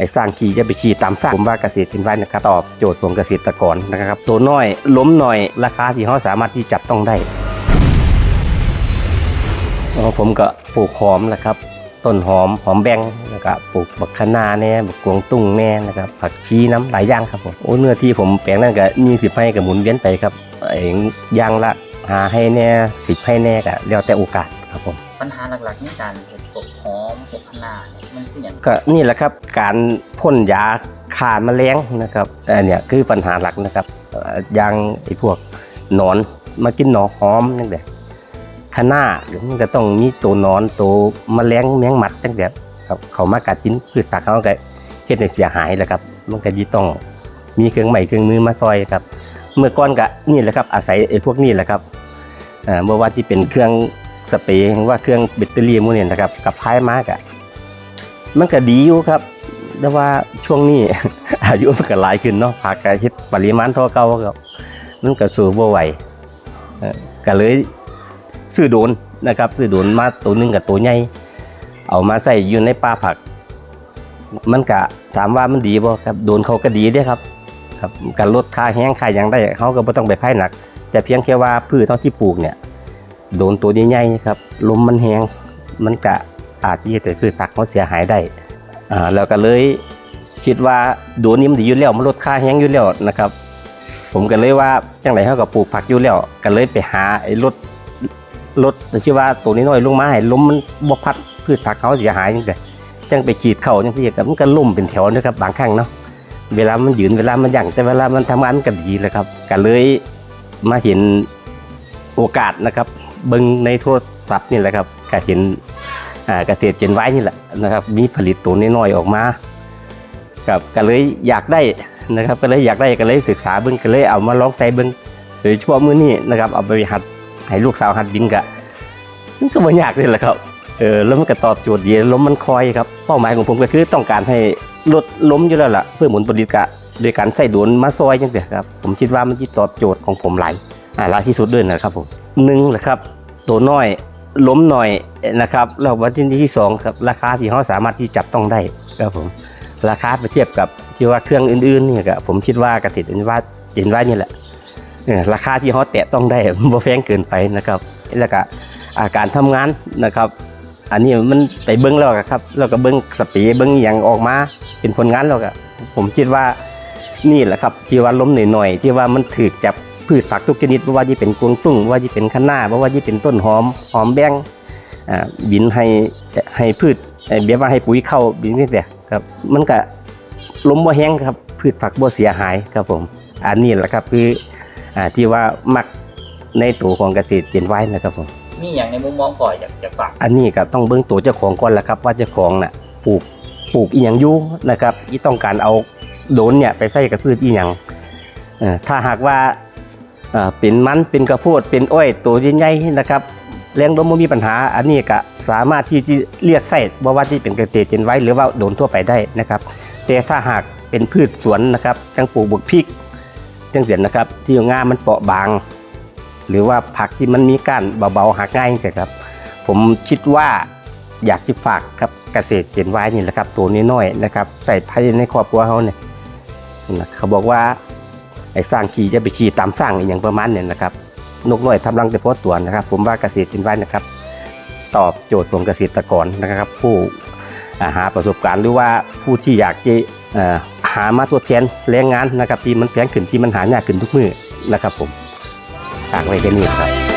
ไอ้สร้างขี่จะไปขี่ตามสร้างผมว่าเกษตรกินไว้นะครับตอบโจทย์ของเกษตรกรนะครับ ตัวน้อยล้มหน่อยราคาที่เขาสามารถที่จับต้องได้ผมก็ปลูกหอมนะครับต้นหอมหอมแบงแล้วก็ปลูกบักคะนาแน่บักกวงตุ้งแน่นะครับผักชีน้ำหลายอย่างครับผมโอ้เนื้อที่ผมแปลงนั่นก็ยี่สิบให้กับหมุนเวียนไปครับไอ้อย่างละหาให้แน่สิบให้แน่ก็แล้วแต่โอกาสครับผมปัญหาหลักๆในการเก็บพวกหอ มพวกคะน้าเนี่ยมันคืออย่างก็นี่แหละครับการพ่นยาฆ่าแมลงนะครับอันเนี้ยคือปัญหาหลักนะครับเอ่ออย่างไอ้พวกหนอนมากินหนอหอมตั้งแต่ขนามันก็ต้องมีตัวหนอนตัวแมลงแมงมัดตั้งแต่ครับเขามากัดกินพืชผักเขาก็เฮ็ดให้เสียหายแหละครับ มันก็ยิ่ต้องมีเครื่องใหม่เครื่องมือมาซอยครับ เมื่อก่อนก็นี่แหละครับอาศัยไอ้พวกนี้แหละครับอ่าเมื่อว่าที่เป็นเครื่อง สเปรย์หรือว่าเครื่องแบตเตอรี่พวกนี้นะครับกับพายมากอะมันก็ดีอยู่ครับแต่ว่าช่วงนี้อายุมันก็หลายขึ้นเนาะผักก็เฮ็ดปริมาณเท่าเก่าครับมันก็สูบ่ไหวก็เลยซื้อโดนนะครับซื้อโดนมาตัวหนึงกับตัวใหญ่เอามาใส่อยู่ในป่าผัก มันก็ถามว่ามันดีบ่ครับโดนเขาก็ดีเด้ครับครับการลดค่าแห้งค่ายังได้เขาก็บ่ต้องไปไผ่หนัก แต่เพียงแค่ว่าพืชเท่าที่ปลูกเนี่ย โดนตัวใหญ่ๆครับลมมันแหงมันก็อาจที่จะพืชผักเขาเสียหายได้อ่าแล้วก็เลยคิดว่าโดนนี้มันดีอยู่แล้วมันลดค่าแห้งอยู่แล้วนะครับ ผมก็เลยว่าจังไรเขาก็ปลูกผักอยู่แล้วก็เลยไปหาไอ้รถรถชื่อว่าตัวนี้น้อยลงมาให้ลมมันบ่พัดพืชผักเขาเสียหายจังแต่จังไปขีดเข่าจังซี่ครับมันก็ล่มเป็นแถวนะครับบางครั้งเนาะเวลามันยืนเวลามันยั่งแต่เวลามันทำงานมันก็ดีเลยครับก็เลยมาเห็นโอกาสนะครับ เบิ่งในโทรศัพท์นี่แหละครับก็เห็นเกษตรเจนไว้นี่แหละนะครับ มีผลิตตัวน้อยๆออกมาครับก็เลยอยากได้นะครับ ก็เลยอยากได้ก็เลยศึกษาเบิ่งก็เลยเอามาลองใส่เบิ่งโดยเฉพาะมื้อนี้นะครับ เอาไปหัดให้ลูกสาวหัดบินกะมันก็บ่ยากเลยแหละครับเออแล้วมันก็ตอบโจทย์ดีล้มมันคอยครับเป้าหมายของผมก็คือต้องการให้ลดล้มอยู่แล้วล่ะเพื่อหมุนผลิตกะโดยการใส่ดรนมาซอยจังซี่ครับผมคิดว่ามันสิตอบโจทย์ของผมหลายอ่าหลายที่สุดด้วยนะครับผม หนึ่งแหละครับตัวน้อยล้มหน่อยนะครับแล้ววันที่ที่สองครับราคาที่เขาสามารถที่จับต้องได้ครับผมราคาไปเทียบกับที่ว่าเครื่องอื่นๆนี่ก็ผมคิดว่ากระติดเห็นว่าเห็นว่านี่แหละราคาที่เขาแตะต้องได้บ่แพงเกินไปนะครับแล้วก็อาการทำงานนะครับ อันนี้มันไปเบิ้งแล้วครับแล้วก็เบิ้งสปีเบิ้งอย่างออกมาเป็นผลงานแล้วก็ผมคิดว่านี่แหละครับที่ว่าล้มหน่อยๆที่ว่ามันถือจับ พืชผักทุกชนิดไม่ว่าจะเป็นกวางตุ้งไม่ว่าจะเป็นคะน้าไม่ว่าจะเป็นต้นหอมหอมแบงอ่าบินให้ให้พืชเอ่อเบียว่าให้ปุ๋ยเข้าบินนี่แต่ครับมันก็ล้มบ่แห้งครับพืชผักบ่เสียหายครับผมอันนี้แหละครับคืออ่าที่ว่ามักในตัวของเกษตรเจนไว้นะครับผมมีอย่างในมุมมองก่อยอยากจะฝากอันนี้ก็ต้องเบิ่งตัวเจ้าของก่อนแหละครับ ว่าเจ้าของน่ะปลูกปลูกอีหยังอยู่นะครับที่ต้องการเอาโดนเนี่ยไปใส่กับพืชอีหยังเอ่อถ้าหากว่า เป็นมันเป็นกระโพดเป็นอ้อยตัวใหญ่ๆนะครับแรงลมไม่มีปัญหาอันนี้ก็สามารถที่จะเรียกใส่บ่ว่าที่เป็นเกษตรเจนไว้หรือว่าโดนทั่วไปได้นะครับแต่ถ้าหากเป็นพืชสวนนะครับจังปลูกบุกพริกจังเสียนนะครับ ที่งามันเปราะบาง หรือว่าผักที่มันมีก้านเบาๆหักง่ายนี่ครับ ผมคิดว่าอยากที่ฝากครับเกษตรเจนไว้นี่แหละครับ ตัวน้อยๆนะครับ ใส่ภายในครอบครัวเขาเนี่ยนะเขาบอกว่า ไอ้สร้างขี่จะไปขี่ตามสร้างอย่างประมาณเนี่ยนะครับนกน้อยทำรังแต่พอตัวนะครับ ผมว่าเกษตรจินไว้นะครับ ตอบโจทย์ของเกษตรกรนะครับ ผู้าหาประสบการณ์หรือว่าผู้ที่อยากจะหามาตัวแทนแรงงานนะครับที่มันแพงขึ้นที่มันหายากขึ้นทุกมือนะครับ ผมฝากไว้แค่นี้ครับ